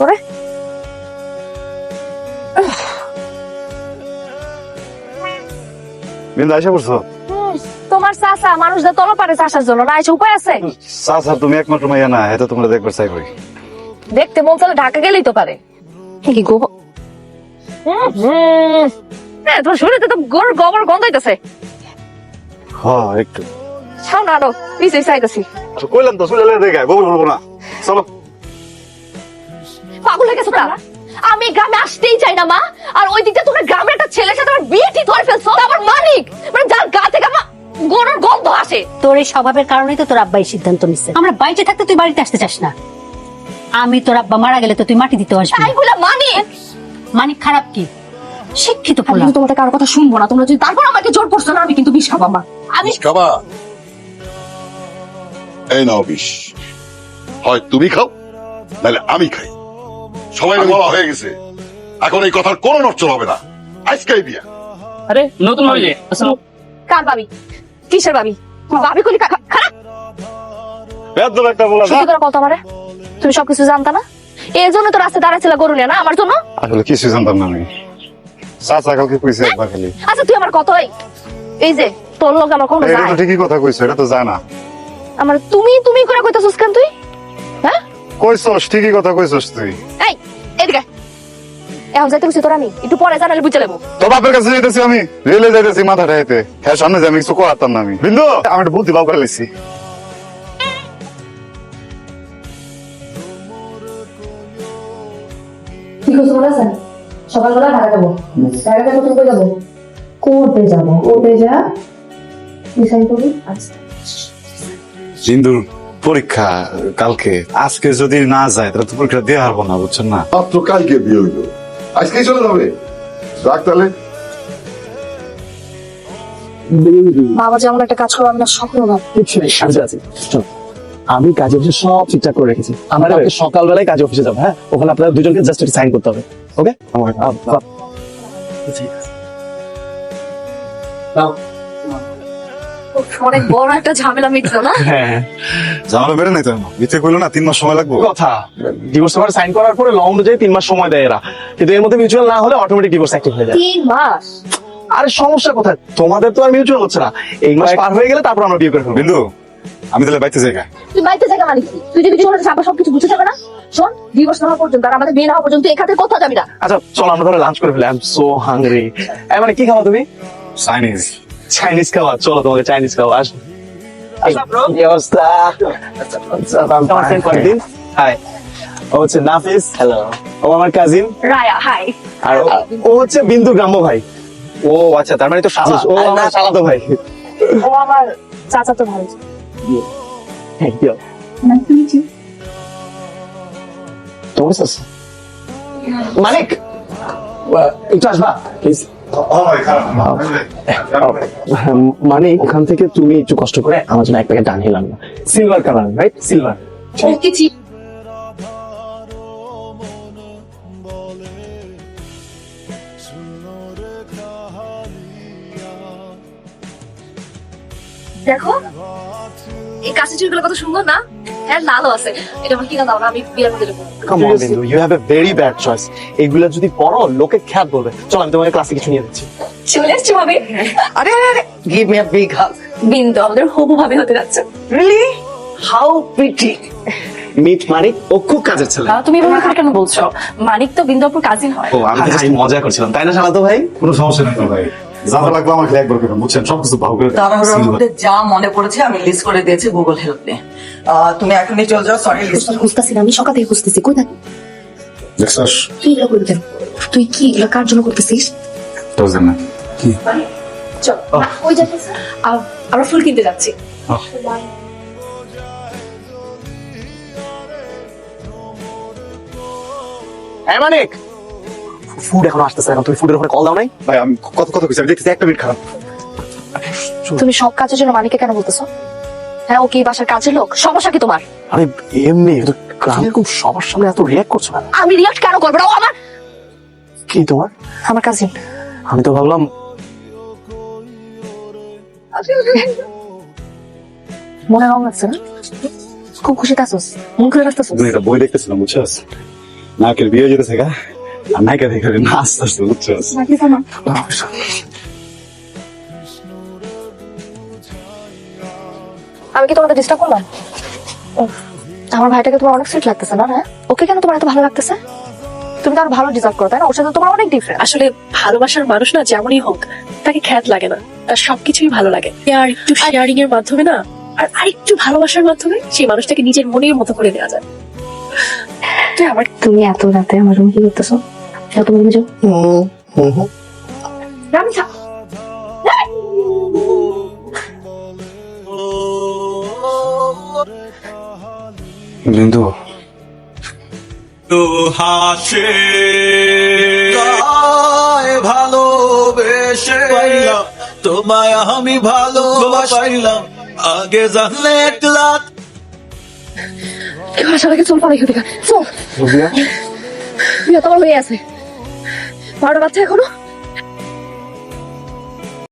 করে। বিন্দু আইসা পড়ছো? হুম, তোমার চাচা মানুষদের তল পারে চাষার জন্য না এসে উপায় আছে? চাচা তুমি একমাত্র মাইয়া না এটা তোমরা দেখবার চাইবই। দেখতে মন চাইলে ঢাকা গেলেই তো পারে। কি গো হুম, হুম। হ্যাঁ, তোমার শরীরে তো গরুর গোবর গন্ধ হইতেছে। হ একটু। ছাও না চাইতেছি। কইলাম তো চলে দেখায় বলব বলব না। চলো। পাগল হয়ে গেছো তারা আমি গ্রামে আসতেই চাই না মা। আর ওই দিকটা তোমরা গ্রামের একটা ছেলের সাথে আমার বিয়ে ঠিক করে ফেলছো। আমার মালিক মানে যার গা থেকে আমার গরুর গন্ধ আসে। তোর এই স্বভাবের কারণেই তো তোর আব্বা এই সিদ্ধান্ত নিচ্ছে আমরা বাইরে থাকতে তুই বাড়িতে আসতে চাস না। আমি তোর আব্বা মারা গেলে তো তুই মাটি দিতে আসবি। তাই বলে মানিক মানে খারাপ কি? শিক্ষিত আমি পোলা। কিন্তু তোমাদের কারও কথা শুনব না। তোমরা যদি তারপর আমাকে জোর করছ না আমি কিন্তু বিষ খাব মা। আমি খাবা? এই নাও বিষ। হয় তুমি খাও নাহলে আমি খাই। সবাই বলা হয়ে গেছে। এখন এই কথার কোনো নড়চড় হবে না। আজকেই বিয়া। আরে নতুন হইলে কার ভাবি? কিসের ভাবি? ভাবি কলি খারাপ। একটা বলা সত্যি করে আমারে? তুমি সবকিছু জানতা না? এই জন্য তো রাস্তায় দাঁড়াইছিল গরু নিয়ে না আমার জন্য? আসলে কিছু জানতাম না আমি। চাচা কালকে কইছে একবার খালি। আচ্ছা তুই আমার কত এই এই যে তোর লোক আমার কোনো যায়। ঠিকই কথা কইছো এটা তো জানা। আমার তুমি তুমি করে কইতাছিস কেন তুই? হ্যাঁ? কইছস ঠিকই কথা কইছস তুই। এদিকে এখন যাইতে গেছি তোর আমি। একটু পরে জানালে বুঝে নেব। তো বাপের কাছে যাইতেছি আমি। রেলে যাইতেছি মাথা ঠাইতে। হ্যাঁ সামনে যে আমি কিছু করতাম না আমি। বিন্দু! আমি একটা বুদ্ধি বাউ করে লেছি। সকালবেলা ঢাকা যাব ঢাকাতে কোথায় করে যাব? কোর্টে যাব। কোর্টে যা। কি করবি? আচ্ছা। বিন্দুর পরীক্ষা কালকে। আজকে যদি না যায় তাহলে তো পরীক্ষা দিয়ে হারবো না বুঝছেন না? মাত্র কালকে বিয়ে হইল। আজকেই চলে যাবে। রাখ তাহলে বাবা যেমন একটা কাজ করো আমি না স্বপ্ন ভাব কিছু নেই সাজা আমি কাজে অফিসে সব ঠিকঠাক করে রেখেছি। আমরা কালকে সকালবেলায় কাজে অফিসে যাব হ্যাঁ? ওখানে আপনাদের দুজনকে জাস্ট একটু সাইন করতে হবে ওকে অনেক বড় একটা ঝামেলা মিটলো না? হ্যাঁ জামালো বেড়ে নাই তো? ইচ্ছে কইলো না তিন মাস সময় লাগবে? কথা ডিভোর্স পেপার সাইন করার পরে ল অনুযায়ী তিন মাস সময় দেয় এরা। কিন্তু এর মধ্যে মিউচুয়াল না হলে অটোমেটিক ডিভোর্স অ্যাক্টিভ হয়ে যায়। তিন মাস? আরে সমস্যা কোথায়? তোমাদের তো আর মিউচুয়াল হচ্ছে না। এই মাস পার হয়ে গেলে তারপর আমরা বিয়ে করে ফেলব। বিন্দু আমি তাহলে বাইতে জায়গা তুই বাড়িতে জায়গা মানে কি? তুই যদি জীবনে যাব সবকিছু বুঝে যাবে না? শোন ডিভোর্স না হওয়া পর্যন্ত আর আমাদের বিয়ে না হওয়া পর্যন্ত এখানে কোথাও যাবি না। আচ্ছা চলো আমরা ধরো লাঞ্চ করে ফেলি। আই এম সো হাংরি মানে কি খাওয়া তুমি? চাইনিজ চাইনিজ খাওয়া চলো তোমাকে চাইনিজ খাওয়া আস। কি অবস্থা? তোমার friend কয়দিন? Hi. ও হচ্ছে নাফিস। হ্যালো ও আমার কাজিন রায়া হাই আর ও- ও হচ্ছে বিন্দু গ্রাম্য ভাই। ও আচ্ছা তার মানে তো ও আমার শালাতো ভাই। ও আমার চাচা ভাই। কি হবে? তোমার কাছে আছে? মালিক আহ, একটু আসবা প্লিজ মানে ওখান থেকে তুমি একটু কষ্ট করে আমার জন্য এক প্যাকেট ডান হিলাম সিলভার কালার রাইট সিলভার দেখো, এই কাছে চুলগুলো কত সুন্দর না? হ্যাঁ লালও আছে। এটা আমার কিনা দাও না আমি বিয়ের মধ্যে দেবো come on Bindu you have a very bad choice এগুলো যদি পড়ো লোকে খ্যাত বলবে। চল আমি তোমাকে ক্লাসে কিছু নিয়ে দিচ্ছি। চলে এসছি ভাবি। আরে আরে give me a big hug Bindu আমাদের হবু ভাবে হতে যাচ্ছে। Really how pretty meet Manik ও খুব কাজের ছেলে। তুমি এভাবে করে কেন বলছো? মানিক তো বিন্দুপুর কাজিন হয়। ও আমি তো মজা করছিলাম। তাই না শালাতো ভাই? কোনো সমস্যা নেই তো ভাই। যা লাগবে আমাকে একবার করে বুঝছেন সবকিছু ভালো করে তাড়াহুড়োর মধ্যে যা মনে পড়েছে আমি লিস্ট করে দিয়েছি গুগল হেল্প নিয়ে তুমি এখনই চলে যাও সরি লিস্ট খুঁজতেছি না আমি সকাল থেকে খুঁজতেছি কোথায়? দেখছস তুই এগুলো করবি কেন তুই কি এগুলো কার জন্য করতেছিস? তোর জন্য কি? চল ওই যাচ্ছি আমরা ফুল কিনতে যাচ্ছি। হ্যাঁ মানিক। ফুড এখন আসতেছে এখন তুমি ফুডের উপরে কল দাও নাই? ভাই আমি কত কত কইছি আমি দেখতেছি একটা মিনিট খারাপ। তুমি সব কাজের জন্য মানিককে কেন বলতেছো? হ্যাঁ ও কি বাসার কাজের লোক? সমস্যা কি তোমার? আরে এমনি তো এরকম সবার সামনে এত রিয়াক্ট করছ না। আমি রিয়াক্ট কেন করব না? ও আমার কি তোমার? আমার কাজিন আমি তো ভাবলাম মনে রং লাগছে না? খুব খুশি থাকছোস মন খুলে রাখতেছোস। তুমি একটা বই দেখতেছিলাম বুঝছস? নাকের বিয়ে যেতেছে গা। নায়িকা দেখে নাচ আসতে বুঝছ? আমি কি তোমাদের ডিস্টার্ব করলাম? আমার ভাইটাকে তোমার অনেক সুইট লাগতেছে না হ্যাঁ ওকে কেন তোমার এত ভালো লাগতেছে? তুমি তো আরও ভালো ডিজার্ভ করো তাই না? ওর সাথে তোমার অনেক ডিফারেন্ট আসলে ভালোবাসার মানুষ না যেমনই হোক তাকে খ্যাত লাগে না। তার সবকিছুই ভালো লাগে। আর একটু শেয়ারিং এর মাধ্যমে না আর আরেকটু ভালোবাসার মাধ্যমে সেই মানুষটাকে নিজের মনের মতো করে দেওয়া যায়। তুই আমার তুমি এত রাতে আমার রুমে কি করতেছো? যাও তুমি রুমে যাও। বিন্দু হাসে ভালোবেসে তোমায় আমি ভালোবাসলাম। আগে জানলে একলা কেউ ভাষা লাগে চল পালাই থেকে। চল। বিয়ে তোমার হয়ে আছে। বারোটা বাচ্চা এখনও।